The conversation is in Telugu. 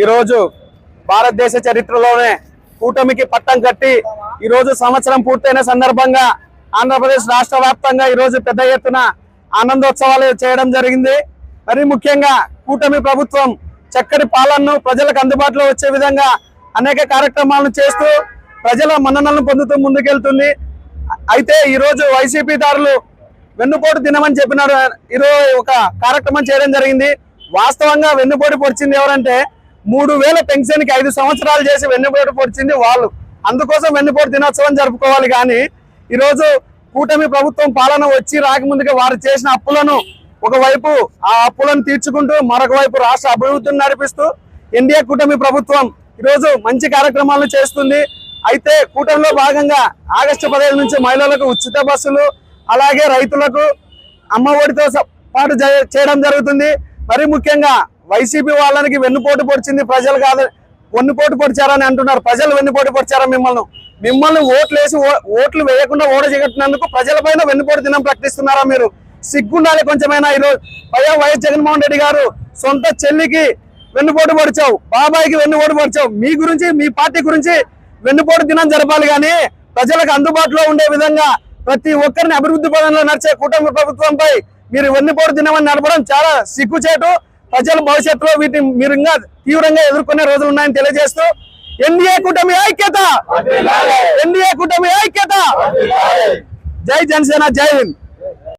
ఈరోజు భారతదేశ చరిత్రలోనే కూటమికి పట్టం కట్టి ఈరోజు సంవత్సరం పూర్తయిన సందర్భంగా ఆంధ్రప్రదేశ్ రాష్ట్ర వ్యాప్తంగా ఈరోజు పెద్ద ఎత్తున ఆనందోత్సవాలు చేయడం జరిగింది. మరి ముఖ్యంగా కూటమి ప్రభుత్వం చక్కటి పాలనను ప్రజలకు అందుబాటులో వచ్చే విధంగా అనేక కార్యక్రమాలను చేస్తూ ప్రజల మన్ననలను పొందుతూ ముందుకెళ్తుంది. అయితే ఈరోజు వైసీపీ దారులు వెన్నుపోటు తినమని చెప్పినారు. ఈరోజు ఒక కార్యక్రమం చేయడం జరిగింది. వాస్తవంగా వెన్నుపోటు పొడిచింది ఎవరంటే మూడు వేల పెన్షన్కి ఐదు సంవత్సరాలు చేసి వెన్నుపోటు పొడిచింది వాళ్ళు. అందుకోసం వెన్నుపోటు దినోత్సవం జరుపుకోవాలి కానీ ఈరోజు కూటమి ప్రభుత్వం పాలన వచ్చి రాకముందుగా వారు చేసిన అప్పులను ఒకవైపు ఆ అప్పులను తీర్చుకుంటూ మరొక వైపు రాష్ట్ర అభివృద్ధిని నడిపిస్తూ ఎన్డీఏ కూటమి ప్రభుత్వం ఈరోజు మంచి కార్యక్రమాలను చేస్తుంది. అయితే కూటమిలో భాగంగా ఆగస్టు పదిహేను నుంచి మహిళలకు ఉచిత బస్సులు అలాగే రైతులకు అమ్మ ఒడితో పాటు జ- చేయడం జరుగుతుంది. మరి ముఖ్యంగా వైసీపీ వాళ్ళకి వెన్నుపోటు పొడిచింది ప్రజలు కాదు. వెన్నుపోటు పొడిచారని అంటున్నారు. ప్రజలు వెన్నుపోటు పొడిచారా మిమ్మల్ని? మిమ్మల్ని ఓట్లు వేసి ఓ- ఓట్లు వేయకుండా ఓడజెగట్టినందుకు ప్రజలపైన వెన్నుపోటు దినం ప్రకటిస్తున్నారా మీరు? సిగ్గుండాలి కొంచెమైనా ఈరోజు. పైగా వైఎస్ జగన్మోహన్ రెడ్డి గారు సొంత చెల్లికి వెన్నుపోటు పొడిచావు. బాబాయికి వెన్నుపోటు పొడిచావు. మీ గురించి మీ పార్టీ గురించి వెన్నుపోటు దినం జరపాలి కానీ ప్రజలకు అందుబాటులో ఉండే విధంగా ప్రతి ఒక్కరిని అభివృద్ధి పదంలో నడిచే కూటమి ప్రభుత్వంపై మీరు వెన్నుపోటు దినం అని నడపడం చాలా సిగ్గుచేటు. ప్రజల భవిష్యత్తులో వీటిని మీరు ఇంకా తీవ్రంగా ఎదుర్కొనే రోజులు ఉన్నాయని తెలియజేస్తూ ఎన్డీఏ కూటమి ఐక్యత! ఎన్డీఏ కూటమి ఐక్యత! జై జనసేన జై హింద్!